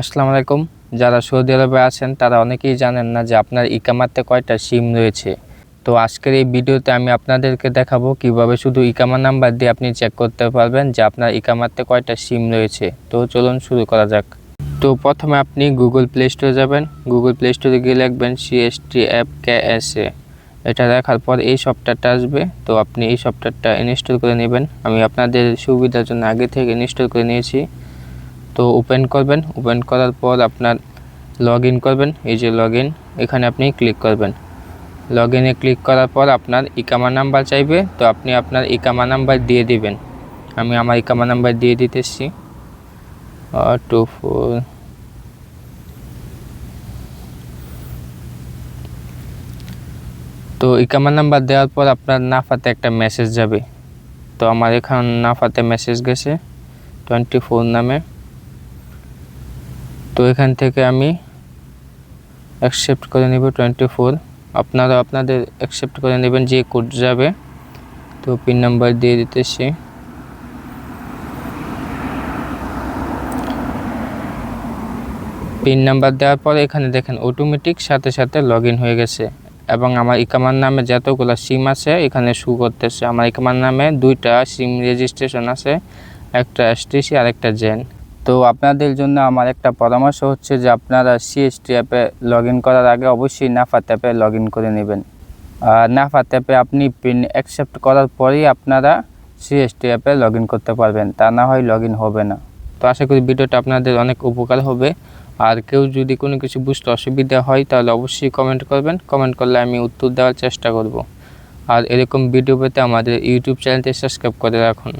আসসালামু আলাইকুম। যারা সৌদি আরবে আছেন, তারা অনেকেই জানেন না যে আপনার ইকামাতে কয়টা সিম রয়েছে। তো আজকের এই ভিডিওতে আমি আপনাদেরকে দেখাবো কীভাবে শুধু ইকামা নাম্বার দিয়ে আপনি চেক করতে পারবেন যে আপনার ইকামাতে কয়টা সিম রয়েছে। তো চলুন শুরু করা যাক। তো প্রথমে আপনি গুগল প্লে স্টোরে যাবেন। গুগল প্লে স্টোরে গিয়ে লিখবেন CST app K S A এটা দেখার পর এই সফটওয়্যারটা আসবে। তো আপনি এই সফটওয়্যারটা ইনস্টল করে নেবেন। আমি আপনাদের সুবিধার জন্য আগে থেকে ইনস্টল করে নিয়েছি। তো ওপেন করবেন। ওপেন করার পর আপনার লগ ইন করবেন। এই যে লগ ইন এখানে আপনি ক্লিক করবেন। লগ ইনে ক্লিক করার পর আপনার ইকামা নাম্বার চাইবে। তো আপনি আপনার ইকামা নাম্বার দিয়ে দিবেন। আমি আমার ইকামা নাম্বার দিয়ে দিতেছি। টু ফোর তো ইকামা নাম্বার দেওয়ার পর আপনার নাফাতে একটা মেসেজ যাবে। তো আমার এখন নাফাতে মেসেজ গেছে। টোয়েন্টি ফোর নামে। তো এখান থেকে আমি অ্যাকসেপ্ট করে নেব টোয়েন্টি ফোর আপনারা আপনাদের অ্যাকসেপ্ট করে নেবেন যে কোড যাবে। তো পিন নাম্বার দিয়ে দিতেছি। পিন নাম্বার দেওয়ার পরে এখানে দেখেন অটোমেটিক সাথে সাথে লগ হয়ে গেছে। এবং আমার ইকামার নামে যতগুলো সিম আছে এখানে শু করতেছে। আমার ইকামার নামে দুইটা সিম রেজিস্ট্রেশন আছে, একটা এসটিসি আর একটা জেন তো আপনাদের জন্য আমার একটা পরামর্শ হচ্ছে যে আপনারা সিএসটি অ্যাপে লগ করার আগে অবশ্যই নাফাত অ্যাপে লগ করে নেবেন। আর নাফাত অ্যাপে আপনি পিন অ্যাকসেপ্ট করার পরেই আপনারা সিএসটি অ্যাপে লগ করতে পারবেন, তা না হয় লগ হবে না। তো আশা করি ভিডিওটা আপনাদের অনেক উপকার হবে। আর কেউ যদি কোনো কিছু বুঝতে অসুবিধা হয়, তাহলে অবশ্যই কমেন্ট করবেন। কমেন্ট করলে আমি উত্তর দেওয়ার চেষ্টা করব। আর এরকম ভিডিও পেতে আমাদের ইউটিউব চ্যানেলটি সাবস্ক্রাইব করে রাখুন।